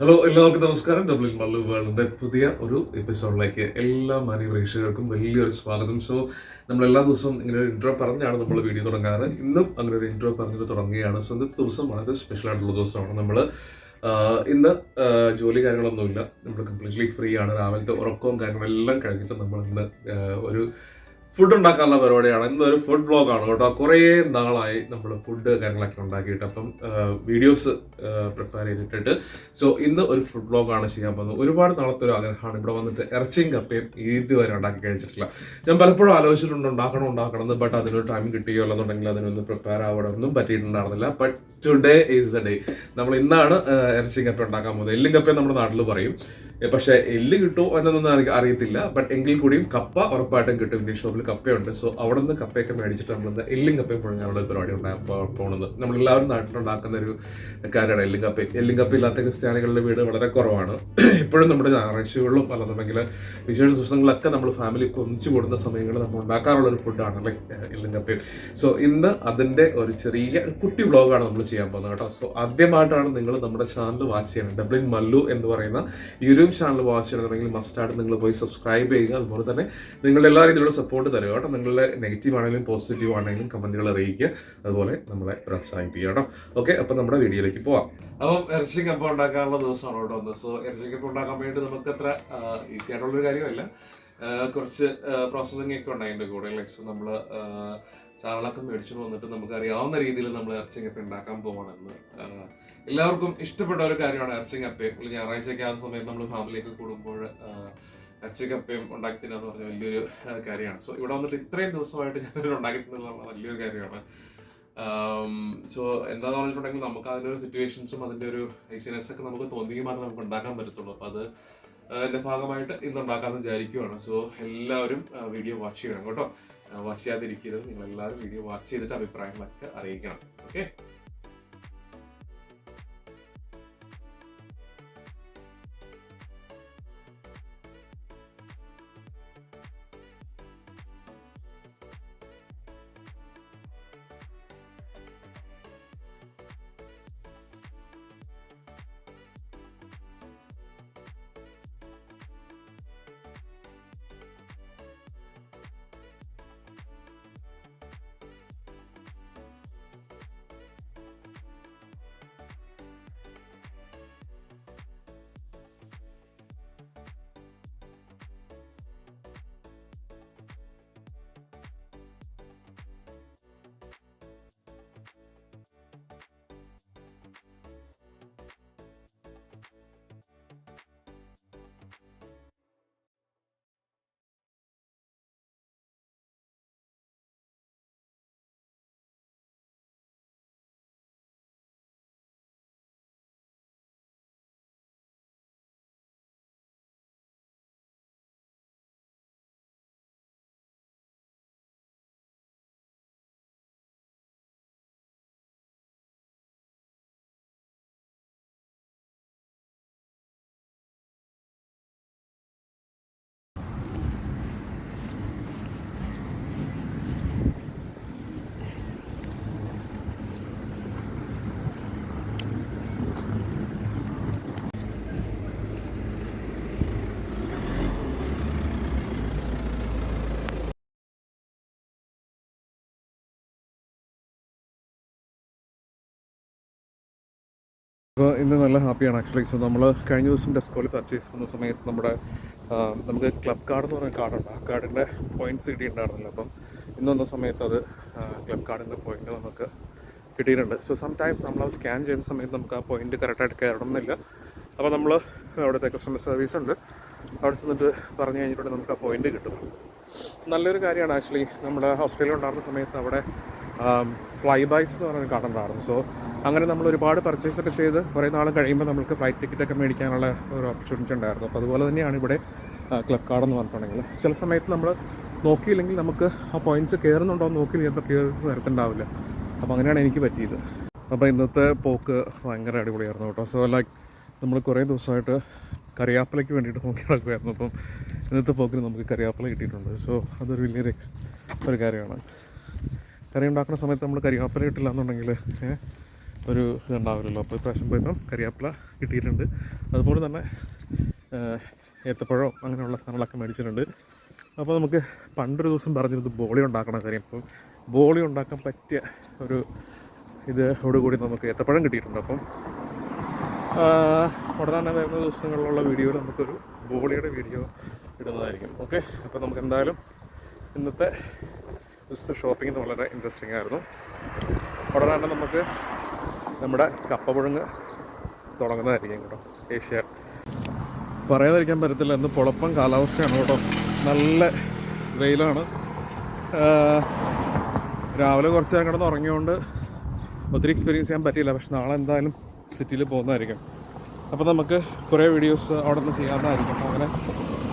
Hello എല്ലാവർക്കും നമസ്കാരം. Dublin Mallu വേൾഡിന്റെ പുതിയ ഒരു എപ്പിസോഡിലേക്ക് എല്ലാ മാന്യ പ്രേക്ഷകർക്കും വലിയൊരു സ്വാഗതം. സോ നമ്മൾ എല്ലാ ദിവസവും ഇങ്ങനെ ഒരു ഇൻട്രോ പറഞ്ഞാണ് നമ്മൾ വീഡിയോ തുടങ്ങാറ്. ഇന്നും അങ്ങനെ ഒരു ഇൻട്രോ പറഞ്ഞിട്ട് തുടങ്ങുകയാണ്. സോ ദിവസം വളരെ സ്പെഷ്യൽ ആയിട്ടുള്ള ദിവസമാണ്. നമ്മൾ ഇന്ന് ജോലി കാര്യങ്ങളൊന്നുമില്ല. നമ്മൾ കംപ്ലീറ്റ്ലി ഫ്രീ ആണ്. രാവിലത്തെ ഉറക്കവും കാര്യങ്ങളെല്ലാം കഴിഞ്ഞിട്ട് നമ്മൾ ഇന്ന് ഒരു ഫുഡ് ഉണ്ടാക്കാനുള്ള പരിപാടിയാണ്. ഇന്നൊരു ഫുഡ് ബ്ലോഗാണ് കേട്ടോ. കുറേ നാളായി നമ്മൾ ഫുഡ് കാര്യങ്ങളൊക്കെ ഉണ്ടാക്കിയിട്ട്. അപ്പം വീഡിയോസ് പ്രിപ്പയർ ചെയ്തിട്ടിട്ട്. സോ ഇന്ന് ഒരു ഫുഡ് ബ്ലോഗാണ് ചെയ്യാൻ പോകുന്നത്. ഒരുപാട് നാളത്തെ ഒരു ആഗ്രഹമാണ്. ഇവിടെ വന്നിട്ട് ഇറച്ചിയും കപ്പയും ഇതുവരെ ഉണ്ടാക്കി കഴിച്ചിട്ടില്ല. ഞാൻ പലപ്പോഴും ആലോചിച്ചിട്ടുണ്ട് ഉണ്ടാക്കണം ഉണ്ടാക്കണം എന്ന്. ബട്ട് അതിനൊരു ടൈം കിട്ടുകയോ അല്ലെന്നുണ്ടെങ്കിൽ അതിനൊന്നും പ്രിപ്പയർ ആവണമെന്നും പറ്റിയിട്ടുണ്ടായിരുന്നില്ല. But today is the day നമ്മൾ ഇന്നാണ് ഇറച്ചിയും കപ്പ ഉണ്ടാക്കാൻ പോകുന്നത്. എല്ലും കപ്പയും നമ്മുടെ നാട്ടിൽ പറയും. പക്ഷേ എല്ല് കിട്ടുമോ എന്നൊന്നും എനിക്ക് അറിയത്തില്ല. ബട്ട് എങ്കിൽ കൂടിയും കപ്പ ഉറപ്പായിട്ടും കിട്ടും. ഇന്ത്യൻ ഷോപ്പിൽ കപ്പയുണ്ട്. സോ അവിടെ നിന്ന് കപ്പയൊക്കെ മേടിച്ചിട്ട് നമ്മൾ എല്ലും കപ്പയും പുഴങ്ങാനുള്ള ഒരു പരിപാടി പോകുന്നത് നമ്മളെല്ലാവരും നാട്ടിലുണ്ടാക്കുന്ന ഒരു കാര്യമാണ് എല്ലും കപ്പ എല്ലും കപ്പ ഇല്ലാത്ത ക്രിസ്ത്യാനികളുടെ വീട് വളരെ കുറവാണ്. ഇപ്പോഴും നമ്മുടെ ഞായറാഴ്ചകളിലും അല്ലെന്നുണ്ടെങ്കിൽ വിശേഷ ദിവസങ്ങളിലൊക്കെ നമ്മൾ ഫാമിലി ഒന്നിച്ചു കൂടുന്ന സമയങ്ങളിൽ നമ്മൾ ഉണ്ടാക്കാറുള്ള ഒരു ഫുഡാണ് ലൈക്ക് എല്ലും കപ്പയും. സോ ഇന്ന് അതിന്റെ ഒരു ചെറിയ കുട്ടി വ്ളോഗാണ് നമ്മൾ ചെയ്യാൻ പോകുന്നത് കേട്ടോ. സോ ആദ്യമായിട്ടാണ് നിങ്ങൾ നമ്മുടെ ചാനൽ വാച്ച് ചെയ്യുന്നത്. ഡബ്ലിൻ മല്ലു എന്ന് പറയുന്ന യൂട്യൂബ് ചാനൽ വാച്ച് ചെയ്യണമെന്നുണ്ടെങ്കിൽ മസ്റ്റായിട്ട് നിങ്ങൾ പോയി സബ്സ്ക്രൈബ് ചെയ്യുക. അതുപോലെ തന്നെ നിങ്ങളുടെ എല്ലാ രീതിയിലുള്ള സപ്പോർട്ട് തരിക കേട്ടോ. നിങ്ങളുടെ നെഗറ്റീവ് ആണെങ്കിലും പോസിറ്റീവ് ആണെങ്കിലും കമന്റുകൾ അറിയിക്കുക. അതുപോലെ നമ്മളെ പ്രോത്സാഹിപ്പിക്കുക കേട്ടോ. ഓക്കെ അപ്പം നമ്മുടെ വീഡിയോയിലേക്ക് പോവാം. അപ്പം ഇറച്ചി കപ്പ ഉണ്ടാക്കാനുള്ള ദിവസമാണ് കേട്ടോ വന്നത് സോ ഇറച്ചി കപ്പ ഉണ്ടാക്കാൻ വേണ്ടി നമുക്ക് അത്ര ഈസി ആയിട്ടുള്ളൊരു കാര്യമല്ല. കുറച്ച് പ്രോസസ്സിംഗ് ഒക്കെ ഉണ്ട് അതിന്റെ കൂടെ നമ്മൾ ചാളൊക്കെ മേടിച്ചു വന്നിട്ട് നമുക്ക് അറിയാവുന്ന രീതിയിൽ നമ്മൾ ഇറച്ചിങ്ങപ്പ ഉണ്ടാക്കാൻ പോകണമെന്ന് എല്ലാവർക്കും ഇഷ്ടപ്പെട്ട ഒരു കാര്യമാണ് ഇറച്ചി കപ്പയും. ഒരു ഞായറാഴ്ചയൊക്കെ ആ സമയത്ത് നമ്മൾ ഫാമിലിയൊക്കെ കൂടുമ്പോൾ ഇറച്ചിക്കപ്പയും ഇറച്ചി കപ്പയും ഉണ്ടാക്കി തരാന്ന് പറഞ്ഞ വലിയൊരു കാര്യമാണ്. സോ ഇവിടെ വന്നിട്ട് ഇത്രയും ദിവസമായിട്ട് ഞാൻ ഉണ്ടാക്കി തിന്നുന്നുള്ള വലിയൊരു കാര്യമാണ്. സോ എന്താന്ന് പറഞ്ഞിട്ടുണ്ടെങ്കിൽ നമുക്ക് അതിന്റെ ഒരു സിറ്റുവേഷൻസും അതിന്റെ ഒരു ഐസിനെസ് ഒക്കെ നമുക്ക് തോന്നിയെങ്കിൽ മാത്രമേ നമുക്ക് ഉണ്ടാക്കാൻ പറ്റത്തുള്ളൂ. അപ്പോൾ അത് അതിന്റെ ഭാഗമായിട്ട് ഇന്ന് ഉണ്ടാക്കാമെന്ന് വിചാരിക്കുവാണ്. സോ എല്ലാവരും വീഡിയോ വാച്ച് ചെയ്യണം കേട്ടോ. വാച്ച് നിങ്ങളെല്ലാവരും വീഡിയോ വാച്ച് ചെയ്തിട്ട് അഭിപ്രായങ്ങളൊക്കെ അറിയിക്കണം. ഓക്കെ അപ്പോൾ ഇന്ന് നല്ല ഹാപ്പിയാണ് ആക്ച്വലി സോ നമ്മൾ കഴിഞ്ഞ ദിവസം ഡെസ്കോളിൽ പർച്ചേസ് ചെയ്യുന്ന സമയത്ത് നമ്മുടെ നമുക്ക് ക്ലബ് കാർഡ് എന്ന് പറയുന്ന കാർഡുണ്ട് ആ കാർഡിന്റെ പോയിന്റ്സ് കിട്ടിയിട്ടുണ്ടായിരുന്നില്ല. അപ്പം ഇന്ന് വന്ന സമയത്ത് അത് ക്ലബ് കാർഡിന്റെ പോയിന്റ് നമുക്ക് കിട്ടിയിട്ടുണ്ട്. സോ സം ടൈംസ് നമ്മൾ സ്കാൻ ചെയ്യുന്ന സമയത്ത് നമുക്ക് ആ പോയിന്റ് കറക്റ്റായിട്ട് കയറണം എന്നില്ല. അപ്പോൾ നമ്മൾ അവിടുത്തെ കസ്റ്റമർ സർവീസ് ഉണ്ട്. അവിടെ ചെന്നിട്ട് പറഞ്ഞു കഴിഞ്ഞിട്ടുണ്ടെങ്കിൽ നമുക്ക് ആ പോയിന്റ് കിട്ടും. നല്ലൊരു കാര്യമാണ് ആക്ച്വലി നമ്മുടെ ഓസ്ട്രേലിയ ഉണ്ടായിരുന്ന സമയത്ത് അവിടെ ഫ്ലൈ ബൈസ് എന്ന് പറയുന്ന കാർഡ് ഉണ്ടായിരുന്നു. സോ അങ്ങനെ നമ്മൾ ഒരുപാട് പർച്ചേസ് ഒക്കെ ചെയ്ത് കുറേ നാളും കഴിയുമ്പോൾ നമുക്ക് ഫ്ലൈറ്റ് ടിക്കറ്റ് ഒക്കെ മേടിക്കാനുള്ള ഒരു ഓപ്പർച്യൂണിറ്റി ഉണ്ടായിരുന്നു. അപ്പോൾ അതുപോലെ തന്നെയാണ് ഇവിടെ ക്ലബ് കാർഡ് എന്ന് പറഞ്ഞിട്ടുണ്ടെങ്കിൽ. ചില സമയത്ത് നമ്മൾ നോക്കിയില്ലെങ്കിൽ നമുക്ക് ആ പോയിന്റ്സ് കയറുന്നുണ്ടോ നോക്കി ചിലപ്പോൾ കയറുന്ന വരത്തുണ്ടാവില്ല. അപ്പോൾ അങ്ങനെയാണ് എനിക്ക് പറ്റിയത്. അപ്പോൾ ഇന്നത്തെ പോക്ക് ഭയങ്കര അടിപൊളിയായിരുന്നു കേട്ടോ. സോ ലൈക്ക് നമ്മൾ കുറേ ദിവസമായിട്ട് കറിയാപ്പിലയ്ക്ക് വേണ്ടിയിട്ട് നോക്കി നടക്കുമായിരുന്നു അപ്പം ഇന്നത്തെ പോക്കിന് നമുക്ക് കറിയാപ്പില കിട്ടിയിട്ടുണ്ട്. സോ അതൊരു വലിയൊരു എക്സ് ഒരു കാര്യമാണ്. കറി ഉണ്ടാക്കുന്ന സമയത്ത് നമ്മൾ കരിവേപ്പില കിട്ടില്ല എന്നുണ്ടെങ്കിൽ ഒരു ഇതുണ്ടാവില്ലല്ലോ. അപ്പോൾ ഇപ്രാവശ്യം പോയപ്പം കരിയാപ്പില കിട്ടിയിട്ടുണ്ട്. അതുപോലെ തന്നെ ഏത്തപ്പഴം അങ്ങനെയുള്ള സാധനങ്ങളൊക്കെ മേടിച്ചിട്ടുണ്ട്. അപ്പോൾ നമുക്ക് പണ്ടൊരു ദിവസം പറഞ്ഞിരുന്നത് ബോളി ഉണ്ടാക്കണ കാര്യം. അപ്പം ബോളി ഉണ്ടാക്കാൻ പറ്റിയ ഒരു ഇതോടുകൂടി നമുക്ക് ഏത്തപ്പഴം കിട്ടിയിട്ടുണ്ട്. അപ്പം ഉടനെ തന്നെ വരുന്ന ദിവസങ്ങളിലുള്ള വീഡിയോയിൽ നമുക്കൊരു ബോളിയുടെ വീഡിയോ ഇടുന്നതായിരിക്കും. ഓക്കെ? അപ്പോൾ നമുക്ക് എന്തായാലും ഇന്നത്തെ ദിവസത്തെ ഷോപ്പിംഗ് വളരെ ഇൻട്രസ്റ്റിംഗ് ആയിരുന്നു. ഉടനെ തന്നെ നമുക്ക് നമ്മുടെ കപ്പ പുഴുങ്ങ് തുടങ്ങുന്നതായിരിക്കും കേട്ടോ ഏഷ്യ. പറയാതിരിക്കാൻ പറ്റത്തില്ല എന്ന് പൊളപ്പം കാലാവസ്ഥയാണ് കേട്ടോ. നല്ല വെയിലാണ്. രാവിലെ കുറച്ച് നേരം കിടന്ന് ഉറങ്ങിയോണ്ട് ഒത്തിരി എക്സ്പീരിയൻസ് ചെയ്യാൻ പറ്റിയില്ല പക്ഷെ നാളെ എന്തായാലും സിറ്റിയിൽ പോകുന്നതായിരിക്കും. അപ്പോൾ നമുക്ക് കുറേ വീഡിയോസ് അവിടെ നിന്ന് ചെയ്യാവുന്നതായിരിക്കും. അങ്ങനെ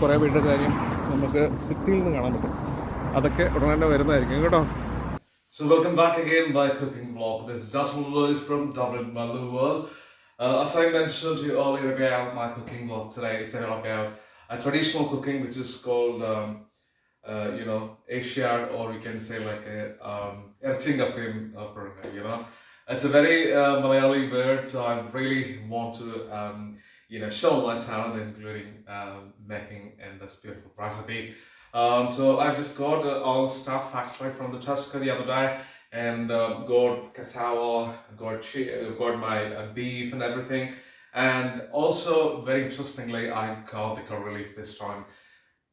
കുറേ വീടിന്റെ കാര്യം നമുക്ക് സിറ്റിയിൽ നിന്ന് കാണാൻ പറ്റും. അതൊക്കെ ഉടനെ തന്നെ വരുന്നതായിരിക്കും കേട്ടോ So welcome back again by Cooking Vlog. This is Jasmine Lewis from Dublin, Malu World. Uh, as I mentioned to you earlier about my cooking vlog today, it's all about a traditional cooking which is called, um, uh, you know, Asiad or we can say like a um, Erchingapim, uh, you know. It's a very uh, Malayali word, so I really want to, um, you know, show my talent, including um, making in this beautiful recipe. Um, so I've just got uh, all the stuff actually from the Tusker the other day, and uh, got cassava, got uh, got my uh, beef and everything, and also very interestingly, I got the curry leaf this time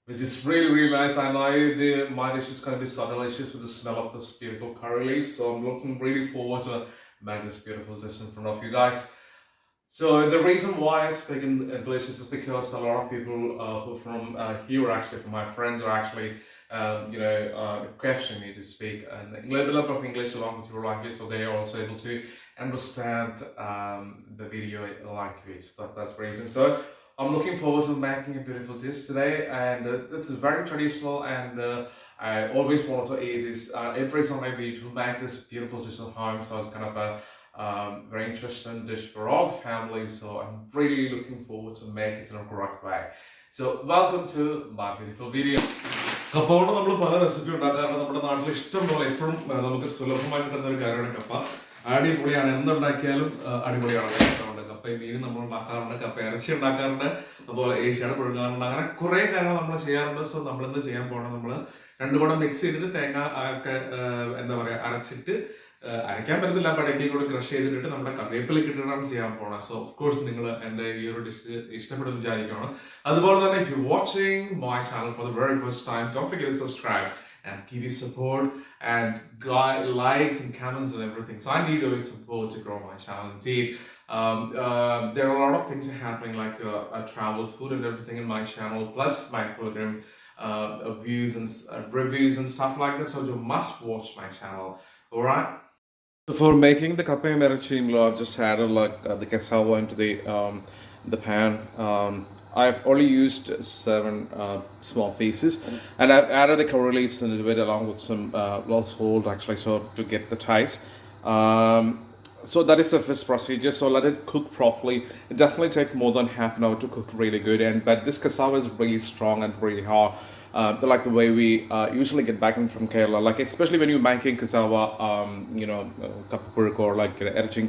which is really really nice. I know the my dish is going to be so delicious with the smell of this beautiful curry leaf. So I'm looking really forward to make this beautiful dish in front of you guys. So the reason why I speak in English is just because a lot of people uh, who from uh, here, actually, from my friends, are actually, um, you know, uh, requesting me to speak a little bit of English along with your language, so they are also able to understand um, the video language. That, that's the reason. So I'm looking forward to making a beautiful dish today, and uh, this is very traditional. And uh, I always wanted to eat this uh, every I meet to make this beautiful dish at home. So it's kind of a um, very interesting dish for all the families. So I'm really looking forward to make it in a correct way. So welcome to my beautiful video. അപ്പോൾ നമ്മൾ പല recipe ഉണ്ടാക്കാറുണ്ട് നമ്മുടെ നാട്ടിൽ ഇഷ്ടം പോലെ എപ്പോഴും നമുക്ക് സുലഭമായി കിട്ടുന്ന ഒരു കാര്യമാണ് കപ്പ. അടിപൊളിയാണ്. എന്തുണ്ടാക്കിയാലും അടിപൊളിയാണ്. കപ്പ കപ്പയും മീനും നമ്മൾ ഉണ്ടാക്കാറുണ്ട്. കപ്പ ഇറച്ചി ഉണ്ടാക്കാറുണ്ട്. അതുപോലെ ഏഷ്യാണ് പുഴുങ്ങാറുണ്ട്. അങ്ങനെ കുറെ കാര്യങ്ങൾ നമ്മൾ ചെയ്യാറുണ്ട്. സോ നമ്മൾ ഇന്ന് ചെയ്യാൻ പോകണം നമ്മൾ രണ്ടു കൂടെ മിക്സ് ചെയ്തിട്ട് തേങ്ങ ഒക്കെ എന്താ പറയുക അരച്ചിട്ട് അരയ്ക്കാൻ പറ്റത്തില്ല പടങ്കിൽ കൂടെ ക്രഷ് ചെയ്തിട്ട് നമ്മുടെ കറിവേപ്പിലേക്ക് ഇട്ടിട്ടാണ് ചെയ്യാൻ പോണത് സോ ഓഫ് കോഴ്സ് നിങ്ങൾ എൻ്റെ ഈ ഒരു ഡിഷ് ഇഷ്ടപ്പെടും വിചാരിക്കണം അതുപോലെ തന്നെ if you're watching my channel for the very first time don't forget to subscribe and give your support and gui- likes and comments and everything so I need your support to grow my channel indeed um, uh, there are a lot of things happening like uh, uh, travel food and everything in my channel plus my program uh, uh, views and uh, reviews and stuff like that so you must watch my channel all right so for making the kappa merachimlo, I've just added like uh, the cassava into the um, the pan. Um, I've only used seven uh, small pieces, and I've added the curry leaves into it along with some uh, well salt actually, so to get the taste. Um, so that is the first procedure. So let it cook properly. It definitely take more than half an hour to cook really good. And but this cassava is really strong and really hard. Uh, like the way we uh, usually get back from Kerala, like especially when you're making cassava, um, you know, uh, kapurk or like uh, erching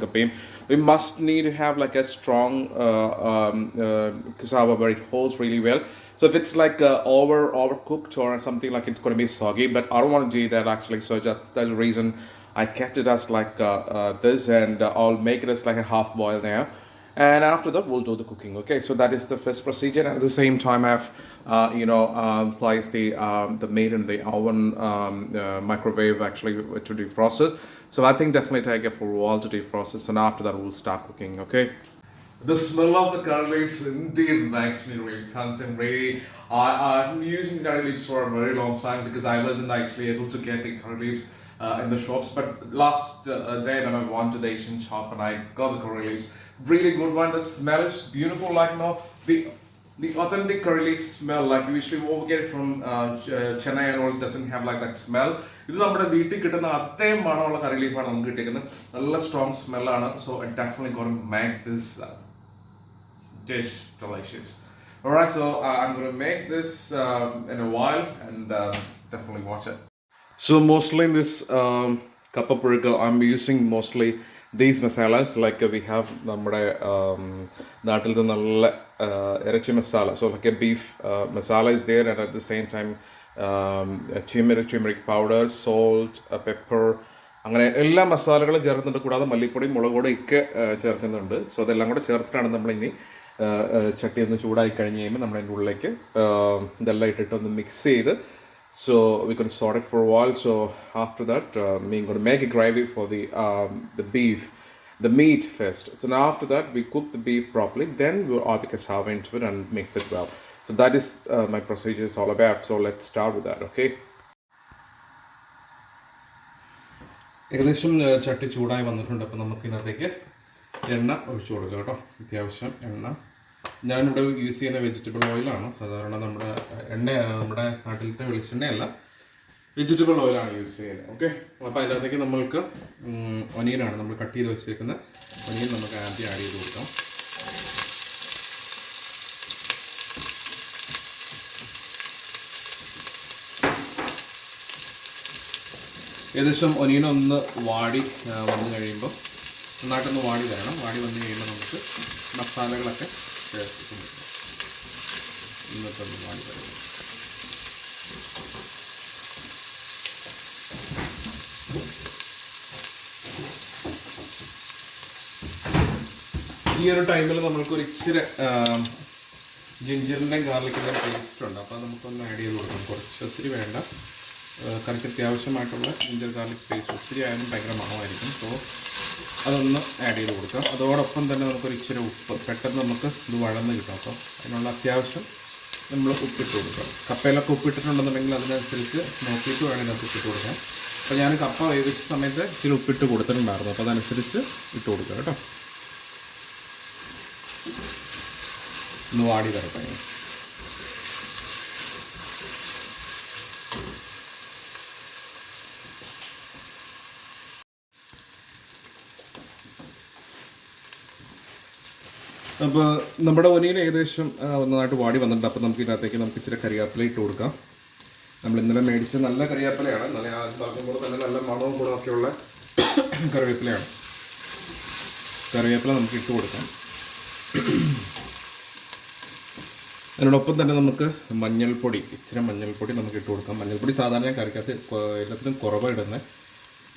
we must need to have like a strong uh, um, uh, cassava where it holds really well. So if it's like uh, over overcooked or something like it's going to be soggy, but I don't want to do that actually. So that, that's the reason I kept it as like uh, uh, this, and uh, I'll make it as like a half boil now. And after that, we'll do the cooking. Okay, so that is the first procedure. And at the same time, I've uh, you know um, placed the um, the meat in the oven um, uh, microwave actually to defrost it. So I think definitely take it for a while to defrost it. And after that, we'll start cooking. Okay. The smell of the curry leaves indeed makes me really tense and really. I, I'm using curry leaves for a very long time because I wasn't actually able to get the curry leaves uh, in the shops. But last uh, day when I went to the Asian shop and I got the curry leaves, really good one. The smell is beautiful, like you know, the the authentic curry leaf smell. Like usually what we get from uh, Ch- Chennai and all doesn't have like that smell. ഇത് നമ്മുടെ വീട്ടിൽ കിട്ടുന്ന അതേ മണമുള്ള കറി ലീഫാണ് നമുക്ക് കിട്ടിയിരിക്കുന്നത് നല്ല strong സ്മെല്ലാണ് so definitely gonna make this dish delicious. Alright, so uh, I'm gonna make this um, in a while and uh, definitely watch it. So mostly in this um, kappa purika, I'm using mostly these masalas like we have നമ്മുടെ നാട്ടിൽ നാട്ടിലത്തെ നല്ല uh, ഇറച്ചി masala so like a beef masala is there and at the same time turmeric turmeric powder salt pepper അങ്ങനെ എല്ലാ മസാലകളും ചേർക്കുന്നുണ്ട്. കൂടാതെ മല്ലിപ്പൊടി മുളക് പൊടി ഒക്കെ uh, ചേർക്കുന്നുണ്ട്. സോ അതെല്ലാം കൂടെ ചേർത്തിട്ടാണ് നമ്മളിനി uh, ചട്ടി ഒന്ന് ചൂടായി കഴിഞ്ഞ് കഴിയുമ്പോൾ നമ്മളതിന്റെ ഉള്ളിലേക്ക് uh, ഇതെല്ലാം ഇട്ടിട്ട് ഒന്ന് മിക്സ് ചെയ്ത് So we're going to sort it for a while. So after that, uh, we're going to make a gravy for the um, the beef, the meat first. So now after that, we cook the beef properly. Then we'll add the cassava into it and mix it well. So that is uh, my procedure is all about. So let's start with that. Okay. ഏകദേശം ഏഹ്, ചട്ടി ചൂടായി വന്നിട്ടുണ്ട് അപ്പോൾ നമുക്ക് ഇതിനകത്തേക്ക് എണ്ണ ഒഴിച്ചു കൊടുക്കാം കേട്ടോ അത്യാവശ്യം എണ്ണ ഞാനിവിടെ യൂസ് ചെയ്യുന്ന വെജിറ്റബിൾ ഓയിലാണ് സാധാരണ നമ്മുടെ എണ്ണ നമ്മുടെ നാട്ടിലത്തെ വെളിച്ചെണ്ണയല്ല. വെജിറ്റബിൾ ഓയിലാണ് യൂസ് ചെയ്യുന്നത്. ഓക്കെ അപ്പോൾ അതിനകത്തേക്ക് നമ്മൾക്ക് ഒനിയനാണ് നമ്മൾ കട്ട് ചെയ്ത് വെച്ചേക്കുന്ന ഒനിയൻ നമുക്ക് ആദ്യം ആഡ് ചെയ്ത് കൊടുക്കാം. ഏകദേശം ഒനിയനൊന്ന് വാടി വന്നു കഴിയുമ്പോൾ നന്നായിട്ടൊന്ന് വാടി വരണം. വാടി വന്നു കഴിയുമ്പോൾ നമുക്ക് മസാലകളൊക്കെ കൊടുക്കാം ഇന്നത്തൊന്ന് വാടി ഈ ഒരു ടൈമിൽ നമ്മൾക്ക് ഒരു ഇച്ചിരി ജിഞ്ചറിന്റെയും ഗാർലിക്കിന്റെയും ടേസ്റ്റ് ഉണ്ട്. അപ്പോൾ നമുക്കൊന്ന് ആഡ് ചെയ്ത് കൊടുക്കാം കുറച്ച് ഒത്തിരി വേണ്ട. കറിക്ക് അത്യാവശ്യമായിട്ടുള്ള ജിഞ്ചർ ഗാർലിക് പേസ്റ്റ് ഒത്തിരി ആയാലും ഭയങ്കര മണമായിരിക്കും. സോ അതൊന്ന് ആഡ് ചെയ്ത് കൊടുക്കാം. അതോടൊപ്പം തന്നെ നമുക്കൊരു ഇച്ചിരി ഉപ്പ്. പെട്ടെന്ന് നമുക്ക് ഇത് വഴന്ന് കിട്ടും അപ്പോൾ അതിനുള്ള അത്യാവശ്യം നമ്മൾ ഉപ്പിട്ട് കൊടുക്കാം. കപ്പയിലൊക്കെ ഉപ്പിട്ടിട്ടുണ്ടെന്നുണ്ടെങ്കിൽ അതിനനുസരിച്ച് നോക്കിയിട്ട് വേണം ഇതിനകത്ത് ഉപ്പിട്ട് കൊടുക്കാം അപ്പോൾ ഞാൻ കപ്പ വേവിച്ച സമയത്ത് ഇച്ചിരി ഉപ്പിട്ട് കൊടുത്തിട്ടുണ്ടായിരുന്നു. അപ്പോൾ അതനുസരിച്ച് ഇട്ട് കൊടുക്കുക കേട്ടോ. ഒന്ന് വാടി തരട്ടെ അപ്പോൾ നമ്മുടെ ഒനിയിൽ ഏകദേശം നന്നായിട്ട് വാടി വന്നിട്ടുണ്ട്. അപ്പോൾ നമുക്ക് ഇതിനകത്തേക്ക് നമുക്ക് ഇച്ചിരി കറിവേപ്പില ഇട്ട് കൊടുക്കാം. നമ്മൾ ഇന്നലെ മേടിച്ച നല്ല കറിവേപ്പിലയാണ് നല്ല കൂടെ തന്നെ നല്ല മണവും ഗുണമൊക്കെയുള്ള കറിവേപ്പിലയാണ് കറിവേപ്പില നമുക്ക് ഇട്ട് കൊടുക്കാം. അതിനോടൊപ്പം തന്നെ നമുക്ക് മഞ്ഞൾപ്പൊടി ഇച്ചിരി മഞ്ഞൾപ്പൊടി നമുക്ക് ഇട്ട് കൊടുക്കാം. മഞ്ഞൾപ്പൊടി സാധാരണ കറിക്കകത്ത് എല്ലാത്തിനും കുറവാണ് ഇടുന്നത്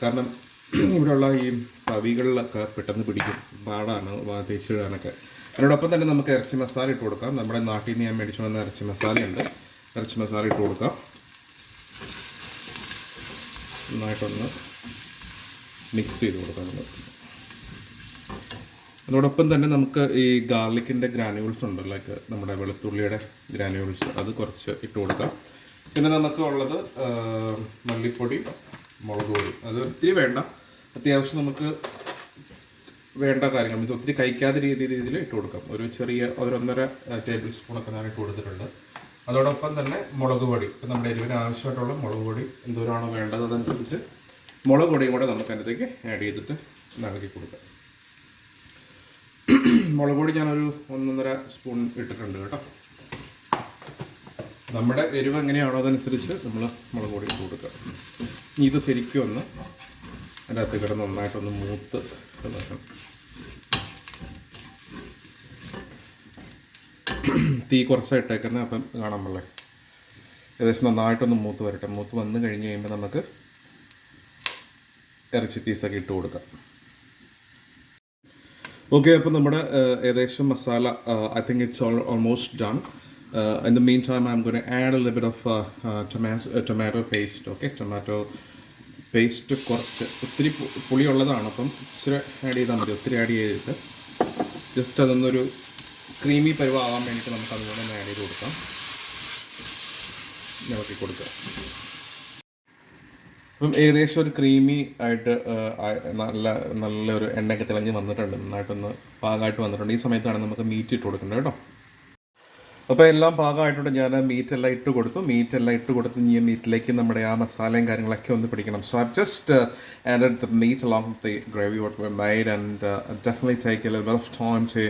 കാരണം ഇവിടെയുള്ള ഈ തവികളിലൊക്കെ പെട്ടെന്ന് പിടിക്കും. പാടാണ് തേച്ചിടാനൊക്കെ അതിനോടൊപ്പം തന്നെ നമുക്ക് ഇറച്ചി മസാല ഇട്ട് കൊടുക്കാം. നമ്മുടെ നാട്ടിൽ നിന്ന് ഞാൻ മേടിച്ചു വന്ന ഇറച്ചി മസാലയുണ്ട്. ഇറച്ചി മസാല ഇട്ട് കൊടുക്കാം. നന്നായിട്ടൊന്ന് മിക്സ് ചെയ്ത് കൊടുക്കാം അതോടൊപ്പം തന്നെ നമുക്ക് ഈ ഗാർലിക്കിന്റെ ഗ്രാനുവൽസ് ഉണ്ട്. ലൈക്ക് നമ്മുടെ വെളുത്തുള്ളിയുടെ ഗ്രാനുവൽസ് അത് കുറച്ച് ഇട്ട് കൊടുക്കാം. പിന്നെ നമുക്ക് ഉള്ളത് മല്ലിപ്പൊടി മുളക് പൊടി. അത് ഒത്തിരി വേണ്ട. അത്യാവശ്യം നമുക്ക് വേണ്ട കാര്യങ്ങൾ. ഇത് ഒത്തിരി കഴിക്കാത്ത രീതിയിൽ ഇതിൽ ഇട്ട് കൊടുക്കാം. ഒരു ചെറിയ ഒരു ഒന്നര ടേബിൾ സ്പൂണൊക്കെ ഞാൻ ഇട്ട് കൊടുത്തിട്ടുണ്ട്. അതോടൊപ്പം തന്നെ മുളക് പൊടി. ഇപ്പം നമ്മുടെ എരിവിന് ആവശ്യമായിട്ടുള്ള മുളക് പൊടി എന്തോരാണോ വേണ്ടത് അതനുസരിച്ച് മുളക് പൊടിയും കൂടെ നമുക്ക് അതിനകത്തേക്ക് ആഡ് ചെയ്തിട്ട് നൽകി കൊടുക്കാം. മുളക് പൊടി ഞാനൊരു ഒന്നൊന്നര സ്പൂൺ ഇട്ടിട്ടുണ്ട് കേട്ടോ. നമ്മുടെ എരിവ് എങ്ങനെയാണോ അതനുസരിച്ച് നമ്മൾ മുളക് പൊടി ഇട്ട് കൊടുക്കുക. ഇത് ശരിക്കും ഒന്ന് അതിനകത്ത് കിടന്ന് നന്നായിട്ടൊന്ന് മൂത്ത് തീ കുറച്ചാണ് ഇട്ടേക്കുന്നത് അപ്പം കാണാൻ പള്ളേ ഏകദേശം നന്നായിട്ടൊന്ന് മൂത്ത് വരട്ടെ. മൂത്ത് വന്ന് കഴിഞ്ഞ് കഴിയുമ്പോൾ നമുക്ക് ഇറച്ചി പീസൊക്കെ ഇട്ട് കൊടുക്കാം. ഓക്കെ അപ്പോൾ നമ്മുടെ ഏകദേശം masala I think it's all almost done in the meantime I'm gonna add a little bit of tomato tomato paste okay tomato paste കുറച്ച് ഒത്തിരി പുളിയുള്ളതാണ്. അപ്പം ഇച്ചിരി ആഡ് ചെയ്താൽ മതി. ഒത്തിരി ആഡ് ചെയ്തിട്ട് ജസ്റ്റ് അതൊന്നൊരു ക്രീമി പരുവാകാൻ വേണ്ടിയിട്ട് നമുക്ക് അതുപോലെ തന്നെ ആഡ് ചെയ്ത് കൊടുക്കാം. ഇളക്കി കൊടുക്കുക. അപ്പം ഏകദേശം ഒരു ക്രീമി ആയിട്ട് നല്ല നല്ലൊരു എണ്ണയൊക്കെ തിളഞ്ഞ് വന്നിട്ടുണ്ട്. നന്നായിട്ടൊന്ന് പാകമായിട്ട് വന്നിട്ടുണ്ട്. ഈ സമയത്താണ് നമുക്ക് മീറ്റ് ഇട്ട് കൊടുക്കേണ്ടത് കേട്ടോ. അപ്പോൾ എല്ലാം പാകമായിട്ടുണ്ട് ഞാൻ മീറ്റ് എല്ലാം ഇട്ട് കൊടുത്തു മീറ്റ് എല്ലാം ഇട്ട് കൊടുത്ത് ഈ മീറ്റിലേക്ക് നമ്മുടെ ആ മസാലയും കാര്യങ്ങളൊക്കെ ഒന്ന് പിടിക്കണം so I just added the meat along the gravy what we made and definitely take a little of time to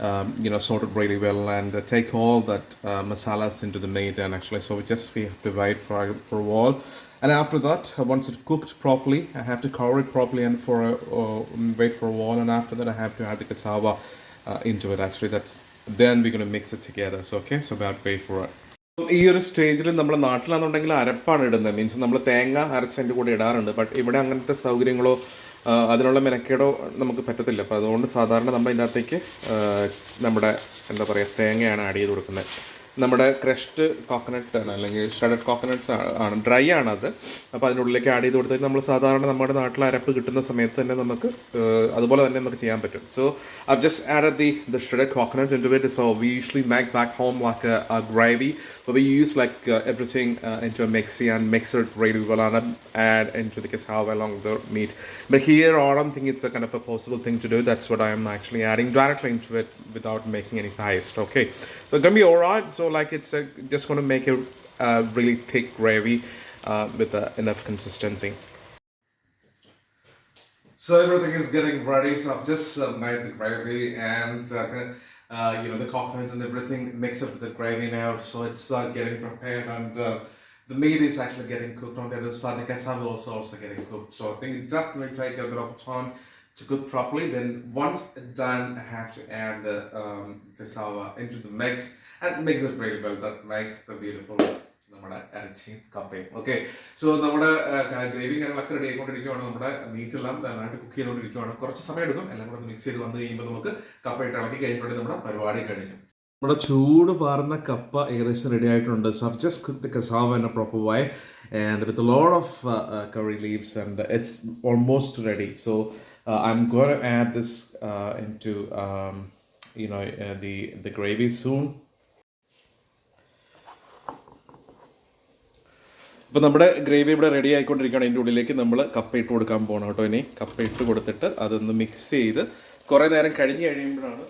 um, you know, sort it really well and uh, take all that uh, masalas into the meat. And actually, so we just we have to wait for, a- for a while. And after that, uh, once it cooked properly, I have to cover it properly and for a, uh, wait for a while. And after that, I have to add the cassava uh, into it. Actually, that's then we're gonna mix it together. So okay, so about wait for it. ഈ ഒരു സ്റ്റേജിൽ നമ്മുടെ നാട്ടിലാണെന്നുണ്ടെങ്കിൽ അരപ്പാണ് ഇടുന്നത് means നമ്മൾ തേങ്ങ അരച്ചതിന്റെ കൂടെ ഇടാറുണ്ട് but ഇവിടെ അങ്ങനത്തെ സൗകര്യങ്ങളോ അതിനുള്ള മെനക്കേടോ നമുക്ക് പറ്റത്തില്ല അപ്പോൾ അതുകൊണ്ട് സാധാരണ നമ്മൾ ഇതിനകത്തേക്ക് നമ്മുടെ എന്താ പറയുക തേങ്ങയാണ് ആഡ് ചെയ്ത് കൊടുക്കുന്നത് നമ്മുടെ ക്രഷ്ഡ് കോക്കനട്ട് ആണ് അല്ലെങ്കിൽ ഷഡഡ് കോക്കനട്ട്സ് ആണ് ഡ്രൈ ആണത്. അപ്പോൾ അതിന്റെ ഉള്ളിലേക്ക് ആഡ് ചെയ്ത് കൊടുത്തിട്ട് നമ്മൾ സാധാരണ നമ്മുടെ നാട്ടിൽ അരപ്പ് കിട്ടുന്ന സമയത്ത് തന്നെ നമുക്ക് അതുപോലെ തന്നെ നമുക്ക് ചെയ്യാൻ പറ്റും. So I just add the the shredded coconut in so we usually make back home like a where we use like uh, everything uh, into a mixie and mix it really well and add into the cassava along the meat. But here, I don't think it's a kind of a possible thing to do. That's what I am actually adding directly into it without making any paste. Okay, so it's gonna be all right. So, like, it's just gonna make a, uh, really thick gravy with enough consistency. So, everything is getting ready. So, I'm just uh, the gravy and uh, uh, you know the coconut and everything mixed up with the gravy now. So it's uh, getting prepared and uh, the meat is actually getting cooked on the other side. The cassava also also getting cooked. So I think it definitely take a bit of time to cook properly. Then once done, I have to add the um, cassava into the mix and mix it really well. That makes the beautiful നമ്മുടെ ഇറച്ചിയും കപ്പയും. Okay so നമ്മുടെ gravy കാര്യങ്ങളൊക്കെ ready ആയിക്കൊണ്ടിരിക്കുകയാണ് നമ്മുടെ meet എല്ലാം നന്നായിട്ട് cook ചെയ്തുകൊണ്ടിരിക്കുകയാണ് കുറച്ച് സമയം എടുക്കും. എല്ലാം കൂടെ മിക്സ് ചെയ്ത് വന്നു കഴിയുമ്പോൾ നമുക്ക് കപ്പയിട്ട് ഇളക്കി കഴിഞ്ഞിട്ടുണ്ടെങ്കിൽ നമ്മുടെ പരിപാടി കഴിഞ്ഞു. നമ്മുടെ ചൂട് പാർന്ന കപ്പ ഏകദേശം റെഡി ആയിട്ടുണ്ട്. So just just cooked the proper in and with way and with a lot of uh, uh, curry leaves and it's almost this so uh, I'm the the gravy soon you know uh, the the gravy soon അപ്പോൾ നമ്മുടെ gravy ഇവിടെ ready ആയിക്കൊണ്ടിരിക്കുകയാണ് അതിന്റെ ഉള്ളിലേക്ക് നമ്മൾ കപ്പ ഇട്ട് കൊടുക്കാൻ പോകണം കേട്ടോ ഇനി കപ്പ ഇട്ട് കൊടുത്തിട്ട് അതൊന്ന് മിക്സ് ചെയ്ത് കുറേ നേരം കഴിഞ്ഞ് കഴിയുമ്പോഴാണ്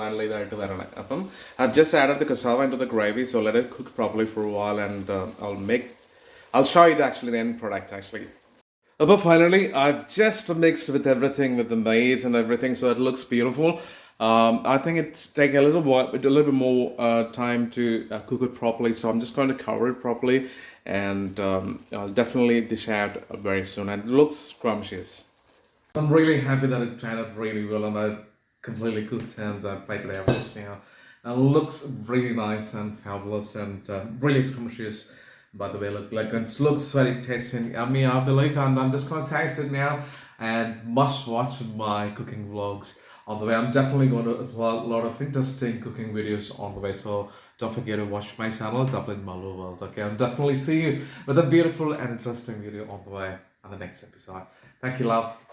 നല്ല ഇതായിട്ട് വരണേ അപ്പം I just add the cassava to the gravy so let cook properly for while and I make I show ഇത് actually the end product actually അപ്പോൾ finally I just mixed with everything with the and and so it looks beautiful. Um, I think it's taking a little while, a little bit more uh, time to uh, cook it properly. So I'm just going to cover it properly, and um, I'll definitely dish out very soon. And it looks scrumptious. I'm really happy that it turned out really well, and I completely cooked and uh, plated everything. You know. And it looks really nice and fabulous and uh, really scrumptious. By the way, look like it looks very tasty and yummy. I believe, and I'm just gonna taste it now. And must watch my cooking vlogs on the way. I'm definitely going to upload a lot of interesting cooking videos on the way. So don't forget to watch my channel, Dublin Malu World. Okay, I'll definitely see you with a beautiful and interesting video on the way on the next episode. Thank you, love.